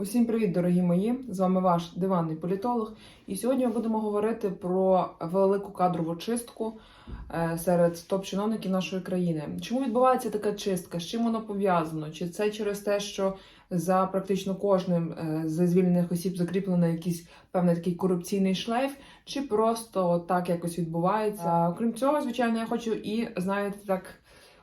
Усім привіт, дорогі мої! З вами ваш диванний політолог. І сьогодні ми будемо говорити про велику кадрову чистку е, серед топ-чиновників нашої країни. Чому відбувається така чистка? З чим воно пов'язано? Чи це через те, що за практично кожним е, з звільнених осіб закріплено якийсь певний такий корупційний шлейф, чи просто так якось відбувається? А, Окрім цього, звичайно, я хочу і знаєте так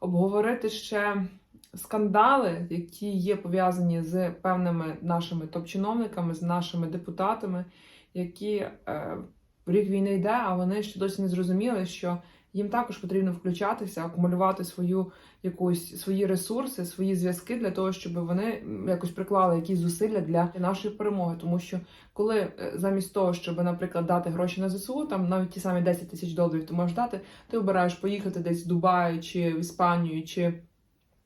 обговорити ще скандали, які є пов'язані з певними нашими топ-чиновниками, з нашими депутатами, які е, рік війни йде, а вони ще досі не зрозуміли, що їм також потрібно включатися, акумулювати свою якусь свої ресурси, свої зв'язки для того, щоб вони якось приклали якісь зусилля для нашої перемоги. Тому що коли е, замість того, щоб, наприклад, дати гроші на ЗСУ, там навіть ті самі 10 тисяч доларів ти можеш дати, ти обираєш поїхати десь в Дубай чи в Іспанію чи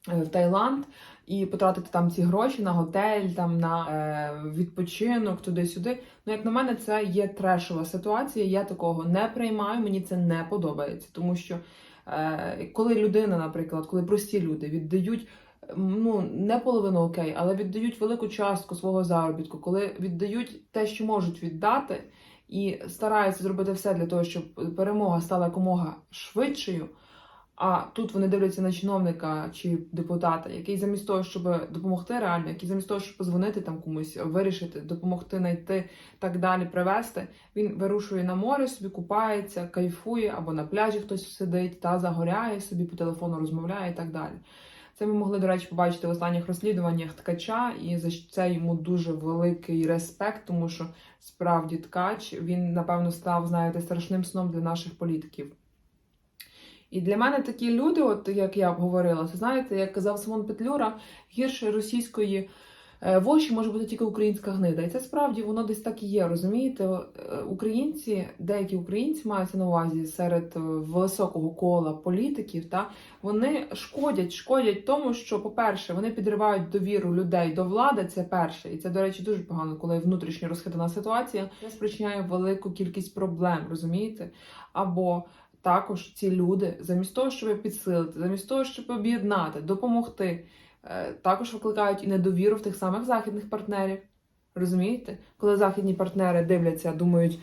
в Таїланд і потратити там ці гроші на готель, там на е, відпочинок, туди-сюди. Ну, як на мене, це є трешова ситуація. Я такого не приймаю, мені це не подобається, тому що е, коли людина, наприклад, коли прості люди віддають. Ну, не половину окей, але віддають велику частку свого заробітку, коли віддають те, що можуть віддати, і стараються зробити все для того, щоб перемога стала якомога швидшою. А тут вони дивляться на чиновника чи депутата, який замість того, щоб допомогти реально, який замість того, щоб позвонити там комусь, вирішити, допомогти знайти так далі, привезти, він вирушує на море, собі купається, кайфує, або на пляжі хтось сидить та загоряє собі по телефону, розмовляє і так далі. Це ми могли, до речі, побачити в останніх розслідуваннях ткача, і за це йому дуже великий респект, тому що справді ткач він напевно став, знаєте, страшним сном для наших політиків. І для мене такі люди, от як я говорила, це знаєте, як казав Симон Петлюра, гірше російської е, воші може бути тільки українська гнида. І це справді воно десь так і є. Розумієте, Е, українці, деякі українці маються на увазі серед е, високого кола політиків, та вони шкодять, шкодять тому, що, по-перше, вони підривають довіру людей до влади. Це перше, і це, до речі, дуже погано, коли внутрішньо розхитана ситуація. Це спричиняє велику кількість проблем, розумієте? Або також ці люди, замість того, щоб підсилити, замість того, щоб об'єднати, допомогти, е, також викликають і недовіру в тих самих західних партнерів. Розумієте? Коли західні партнери дивляться, думають,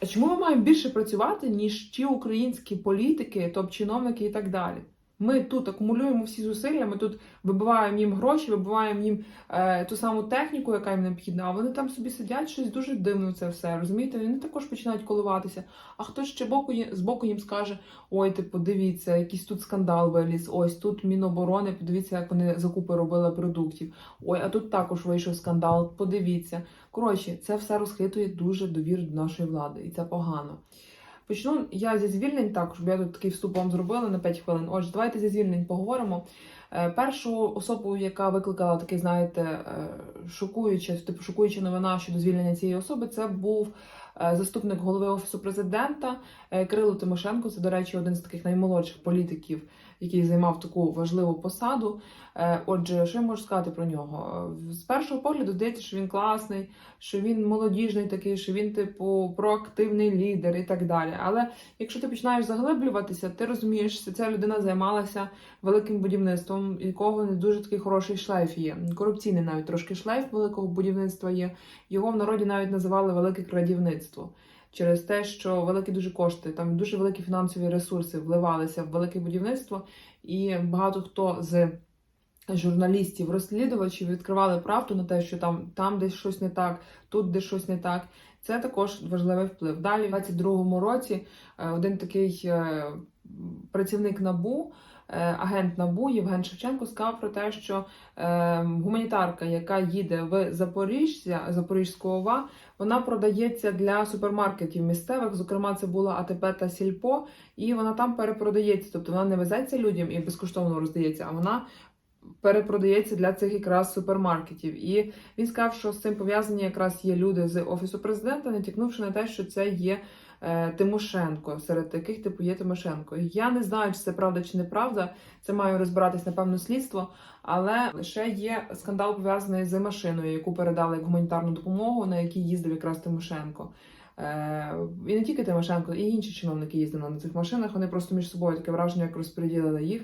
а чому ми маємо більше працювати, ніж ті українські політики, топ-чиновники і так далі? Ми тут акумулюємо всі зусилля, ми тут вибиваємо їм гроші, вибиваємо їм е, ту саму техніку, яка їм необхідна, вони там собі сидять, щось дуже дивно це все. Розумієте? Вони також починають коливатися. А хтось ще боку, з боку їм скаже: ой, типу, дивіться, якийсь тут скандал виліз, ось тут Міноборони, подивіться, як вони закупи робили продуктів. Ой, а тут також вийшов скандал, подивіться. Коротше, це все розхитує дуже довіру до нашої влади, і це погано. Почну я зі звільнень також, щоб я тут такий вступ зробила на 5 хвилин. Отже, давайте зі звільнень поговоримо. Е, Першу особу, яка викликала такий, знаєте, е, шокуюча, типу шокуюча новина щодо звільнення цієї особи, це був е, заступник голови офісу президента Кирило Тимошенко. Це, до речі, один з таких наймолодших політиків, який займав таку важливу посаду. Е, Отже, що я можу сказати про нього? З першого погляду здається, що він класний, що він молодіжний такий, що він, типу, проактивний лідер і так далі. Але якщо ти починаєш заглиблюватися, ти розумієш, що ця людина займалася великим будівництвом, якого не дуже такий хороший шлейф є. Корупційний навіть трошки шлейф великого будівництва є. Його в народі навіть називали велике крадівництво. Через те, що великі дуже кошти, там дуже великі фінансові ресурси вливалися в велике будівництво, і багато хто з журналістів, розслідувачів відкривали правду на те, що там, там десь щось не так, тут десь щось не так. Це також важливий вплив. Далі, в 22-му році, е, один такий е, працівник НАБУ, е, агент НАБУ Євген Шевченко сказав про те, що е, гуманітарка, яка їде в Запоріжжя, Запорізьку ОВА, вона продається для супермаркетів місцевих. Зокрема, це була АТП та Сільпо, і вона там перепродається. Тобто вона не везеться людям і безкоштовно роздається, а вона перепродається для цих якраз супермаркетів. І він сказав, що з цим пов'язані якраз є люди з офісу президента, натякнувши на те, що це є е, Тимошенко, серед таких типу є Тимошенко. Я не знаю, чи це правда чи неправда. Це має розбиратись напевно слідство. Але ще є скандал пов'язаний з машиною, яку передали як гуманітарну допомогу, на якій їздив якраз Тимошенко. Е, і не тільки Тимошенко, і інші чиновники їздили на цих машинах. Вони просто між собою таке враження, як розподілили їх.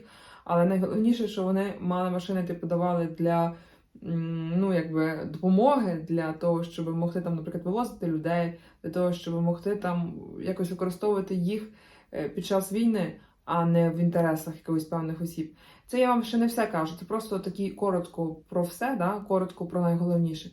Але найголовніше, що вони мали машини, типу, давали для ну, якби, допомоги для того, щоб могти там, наприклад, вивозити людей, для того, щоб могти там якось використовувати їх е, під час війни, а не в інтересах якихось певних осіб. Це я вам ще не все кажу. Це просто такі коротко про все, да? коротко про найголовніше.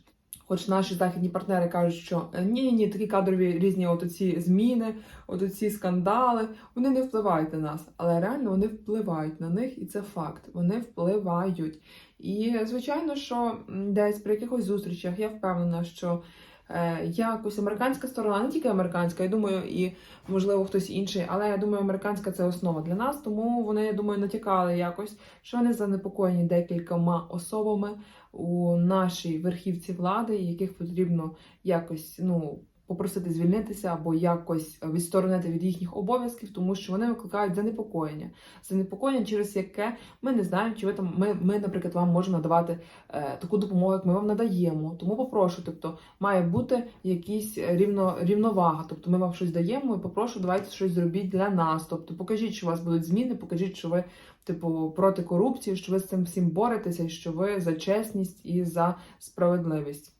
Хоч наші західні партнери кажуть, що е, ні, ні, такі кадрові різні от ці зміни, от ці скандали, вони не впливають на нас, але реально вони впливають на них, і це факт. Вони впливають. І звичайно, що десь при якихось зустрічах я впевнена, що е, якось американська сторона, не тільки американська, я думаю, і можливо хтось інший, але я думаю, американська це основа для нас, тому вони, я думаю, натякали якось, що вони занепокоєні декількома особами у нашій верхівці влади, яких потрібно якось ну. Попросити звільнитися або якось відсторонити від їхніх обов'язків, тому що вони викликають занепокоєння. Занепокоєння, через яке ми не знаємо, чи ви там ми, ми наприклад, вам можемо надавати е, таку допомогу, як ми вам надаємо. Тому попрошу, тобто має бути якісь рівно рівновага. Тобто ми вам щось даємо і попрошу, давайте щось зробіть для нас. Тобто покажіть, що у вас будуть зміни, покажіть, що ви типу проти корупції, що ви з цим всім боретеся, що ви за чесність і за справедливість.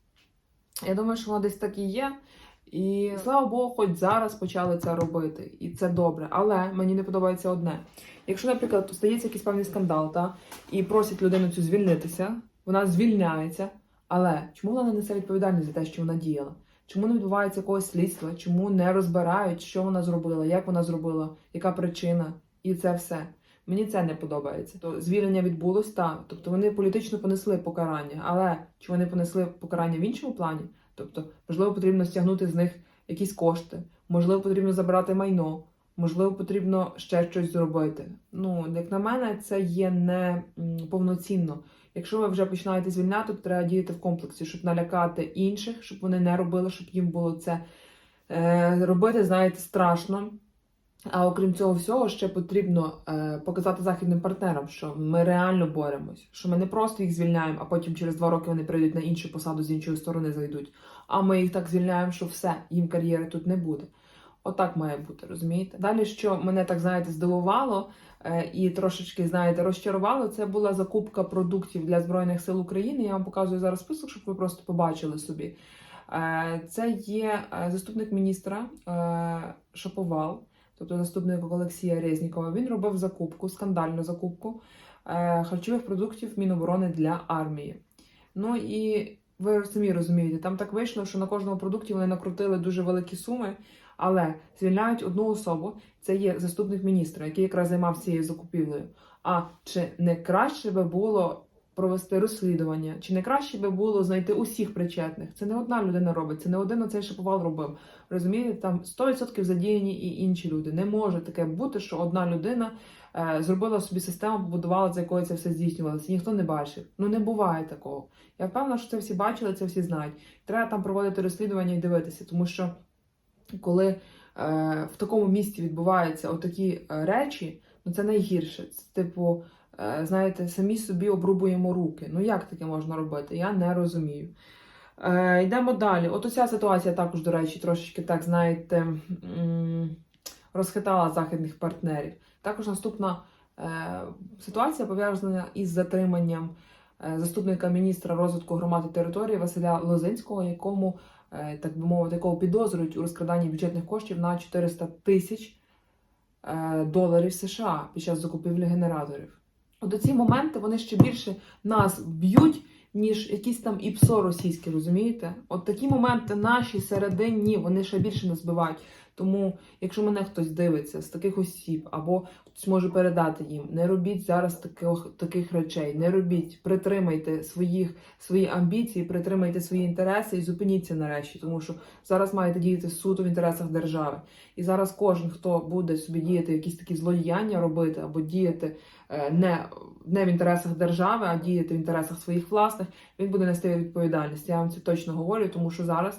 Я думаю, що воно десь так і є. І слава Богу, хоч зараз почали це робити, і це добре. Але мені не подобається одне. Якщо, наприклад, стається якийсь певний скандал, та і просять людину цю звільнитися, вона звільняється. Але чому вона не несе відповідальність за те, що вона діяла? Чому не відбувається якогось слідства? Чому не розбирають, що вона зробила, як вона зробила, яка причина, і це все. Мені це не подобається. То звільнення відбулось так. Тобто вони політично понесли покарання, але чи вони понесли покарання в іншому плані? Тобто, можливо, потрібно стягнути з них якісь кошти, можливо, потрібно забрати майно, можливо, потрібно ще щось зробити. Ну, як на мене, це є не повноцінно. Якщо ви вже починаєте звільняти, то треба діяти в комплексі, щоб налякати інших, щоб вони не робили, щоб їм було це е, робити, знаєте, страшно. А окрім цього всього, ще потрібно е, показати західним партнерам, що ми реально боремось, що ми не просто їх звільняємо, а потім через два роки вони прийдуть на іншу посаду з іншої сторони зайдуть. А ми їх так звільняємо, що все, їм кар'єри тут не буде. Отак має бути, розумієте? Далі, що мене так знаєте, здивувало е, і трошечки, знаєте, розчарувало, це була закупка продуктів для Збройних сил України. Я вам показую зараз список, щоб ви просто побачили собі. Е, це є е, заступник міністра е, Шаповал тобто заступник Олексія Резнікова, він робив закупку, скандальну закупку е, харчових продуктів Міноборони для армії. Ну і ви самі розумієте, там так вийшло, що на кожному продукті вони накрутили дуже великі суми, але звільняють одну особу. Це є заступник міністра, який якраз займався цією закупівлею. А чи не краще би було провести розслідування, чи не краще би було знайти усіх причетних? Це не одна людина робить, це не один оцей шиповал робив. Розумієте, там 100% задіяні і інші люди. Не може таке бути, що одна людина е, зробила собі систему, побудувала, за якою це все здійснювалося. Ніхто не бачив. Ну не буває такого. Я впевнена, що це всі бачили, це всі знають. Треба там проводити розслідування і дивитися, тому що коли е, в такому місці відбуваються отакі е, речі, ну це найгірше. Це типу. Е, Знаєте, самі собі обрубуємо руки. Ну як таке можна робити? Я не розумію. Е, Йдемо далі. От оця ситуація також, до речі, трошечки так, знаєте, розхитала західних партнерів. Також наступна е, ситуація пов'язана із затриманням е, заступника міністра розвитку громад і території Василя Лозинського, якому, е, так би мовити, якого підозрюють у розкраданні бюджетних коштів на 400 тисяч е, доларів США під час закупівлі генераторів. От ці моменти вони ще більше нас б'ють, ніж якісь там ІПСО російські, розумієте? От такі моменти наші середині, вони ще більше нас збивають. Тому, якщо мене хтось дивиться з таких осіб, або хтось може передати їм, не робіть зараз таких, таких речей, не робіть, притримайте своїх, свої амбіції, притримайте свої інтереси і зупиніться нарешті, тому що зараз маєте діяти суто в інтересах держави. І зараз кожен, хто буде собі діяти якісь такі злодіяння робити або діяти е, не, не в інтересах держави, а діяти в інтересах своїх власних, він буде нести відповідальність. Я вам це точно говорю, тому що зараз.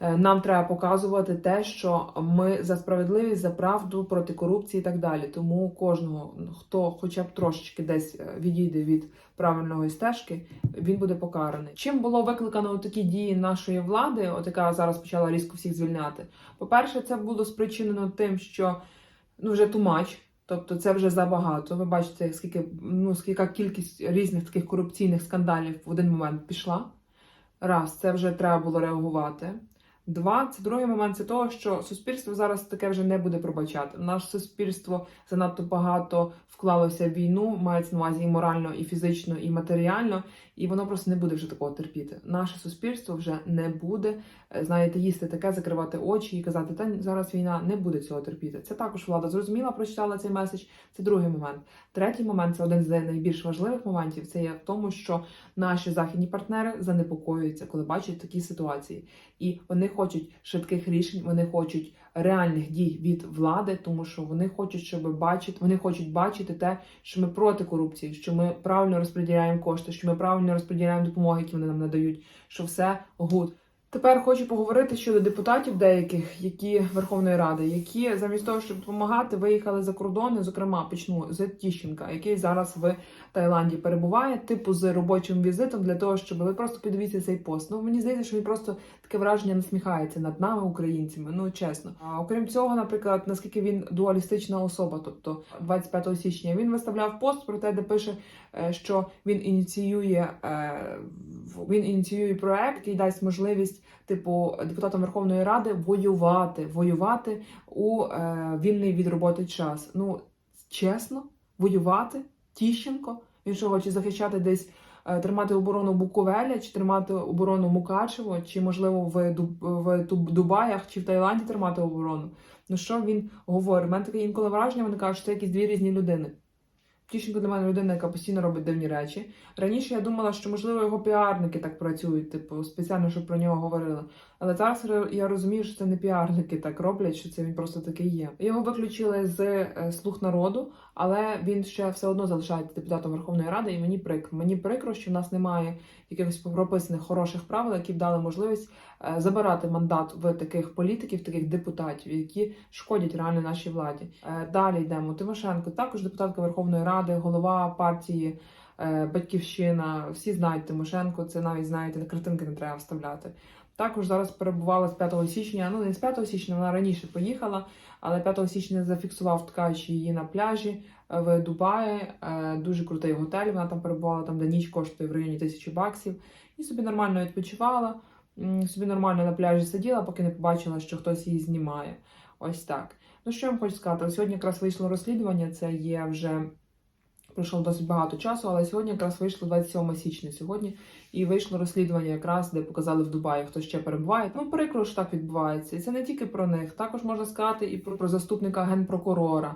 Е, Нам треба показувати те, що ми за справедливість, за правду, проти корупції і так далі. Тому кожного, хто хоча б трошечки десь е, відійде від правильної стежки, він буде покараний. Чим було викликано такі дії нашої влади, от яка зараз почала різко всіх звільняти? По-перше, це було спричинено тим, що ну вже тумач. Тобто це вже забагато. Ви бачите, скільки ну скільки кількість різних таких корупційних скандалів в один момент пішла. Раз, це вже треба було реагувати. Два, це другий момент це того, що суспільство зараз таке вже не буде пробачати. Наше суспільство занадто багато вклалося в війну, мається на увазі і морально, і фізично, і матеріально, і воно просто не буде вже такого терпіти. Наше суспільство вже не буде, е, знаєте, їсти таке, закривати очі і казати, та зараз війна не буде цього терпіти. Це також влада зрозуміла, прочитала цей меседж. Це другий момент. Третій момент це один з найбільш важливих моментів. Це є в тому, що наші західні партнери занепокоюються, коли бачать такі ситуації, і вони хочуть швидких рішень, вони хочуть реальних дій від влади, тому що вони хочуть, щоб бачити, вони хочуть бачити те, що ми проти корупції, що ми правильно розподіляємо кошти, що ми правильно розподіляємо допомоги, які вони нам надають, що все гуд. Тепер хочу поговорити щодо депутатів деяких, які Верховної Ради, які замість того, щоб допомагати, виїхали за кордони. Зокрема, почну з Тіщенка, який зараз в Таїланді перебуває, типу з робочим візитом для того, щоб ви просто подивіться цей пост. Ну мені здається, що він просто таке враження насміхається над нами, українцями. Ну чесно. А окрім цього, наприклад, наскільки він дуалістична особа, тобто 25 січня він виставляв пост про те, де пише, е, що він ініціює е, він ініціює проект, який дасть можливість типу депутатам Верховної Ради воювати, воювати у е, вільний від роботи час. Ну чесно, воювати Тіщенко. Він що хоче захищати десь. е, Тримати оборону Буковеля, чи тримати оборону Мукачево, чи можливо в, в Дубаях, чи в Таїланді тримати оборону. Ну що він говорить? У мене таке інколи враження, вони кажуть, що це якісь дві різні людини. Тіщенко для мене людина, яка постійно робить дивні речі. Раніше я думала, що можливо його піарники так працюють, типу, спеціально, щоб про нього говорили. Але зараз я розумію, що це не піарники так роблять, що це він просто такий є. Його виключили з е, слух народу, але він ще все одно залишається депутатом Верховної Ради, і мені прикро. Мені прикро, що в нас немає якихось прописаних хороших правил, які б дали можливість е, забирати мандат в таких політиків, таких депутатів, які шкодять реально нашій владі. Е, Далі йдемо. Тимошенко, також депутатка Верховної Ради, голова партії. Батьківщина, всі знають Тимошенко, це навіть знаєте, на картинки не треба вставляти. Також зараз перебувала з 5 січня, ну не з 5 січня, вона раніше поїхала, але 5 січня зафіксував ткач її на пляжі е, в Дубаї. Е, Дуже крутий готель. Вона там перебувала, там де ніч коштує в районі тисячі баксів. І собі нормально відпочивала, собі нормально на пляжі сиділа, поки не побачила, що хтось її знімає. Ось так. Ну що я вам хочу сказати? Сьогодні якраз вийшло розслідування. Це є вже пройшло досить багато часу, але сьогодні якраз вийшло 27 січня сьогодні, і вийшло розслідування, якраз де показали в Дубаї, хто ще перебуває. Ну прикро, що так відбувається, і це не тільки про них. Також можна сказати і про, про заступника генпрокурора.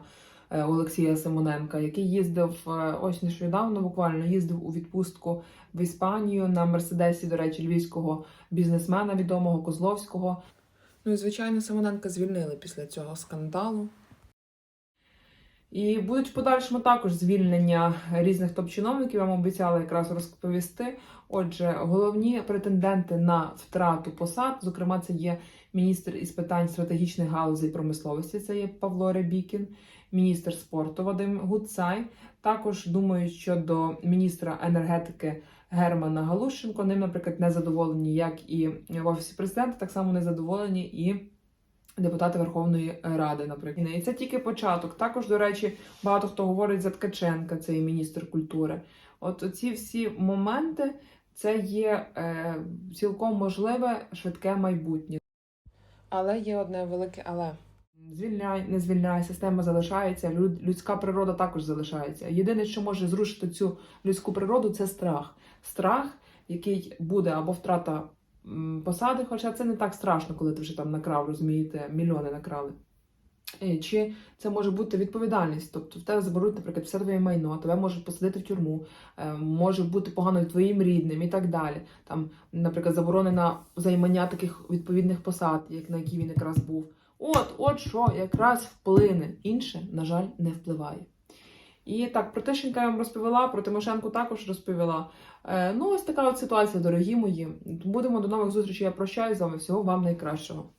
е, Олексія Симоненка, який їздив е, ось нещодавно, буквально їздив у відпустку в Іспанію на мерседесі, до речі, львівського бізнесмена відомого Козловського. Ну і звичайно, Симоненка звільнили після цього скандалу. І будуть в подальшому також звільнення різних топ-чиновників. Я вам обіцяла якраз розповісти. Отже, головні претенденти на втрату посад, зокрема, це є міністр із питань стратегічних галузей промисловості, це є Павло Ребікін, міністр спорту Вадим Гуцай. Також думаю, що до міністра енергетики Германа Галущенко ним, наприклад, не задоволені, як і в офісі президента, так само не задоволені і. Депутати Верховної Ради, наприклад, і це тільки початок. Також, до речі, багато хто говорить за Ткаченка, це і міністр культури. От ці всі моменти це є е, цілком можливе швидке майбутнє. Але є одне велике але. Звільняй, не звільняй, система залишається, люд- людська природа також залишається. Єдине, що може зрушити цю людську природу, це страх. Страх, який буде або втрата посади, хоча це не так страшно, коли ти вже там накрав, розумієте, мільйони накрали. Е, Чи це може бути відповідальність? Тобто в тебе заберуть, наприклад, все твоє майно, тебе можуть посадити в тюрму, е, може бути погано твоїм рідним і так далі. Там, наприклад, заборонена займання таких відповідних посад, як на які він якраз був. От, от що якраз вплине. Інше, на жаль, не впливає. І так, про Тищенка я вам розповіла, про Тимошенку також розповіла. Е, ну, ось така от ситуація, дорогі мої. Будемо до нових зустрічей. Я прощаюсь з вами. Всього вам найкращого.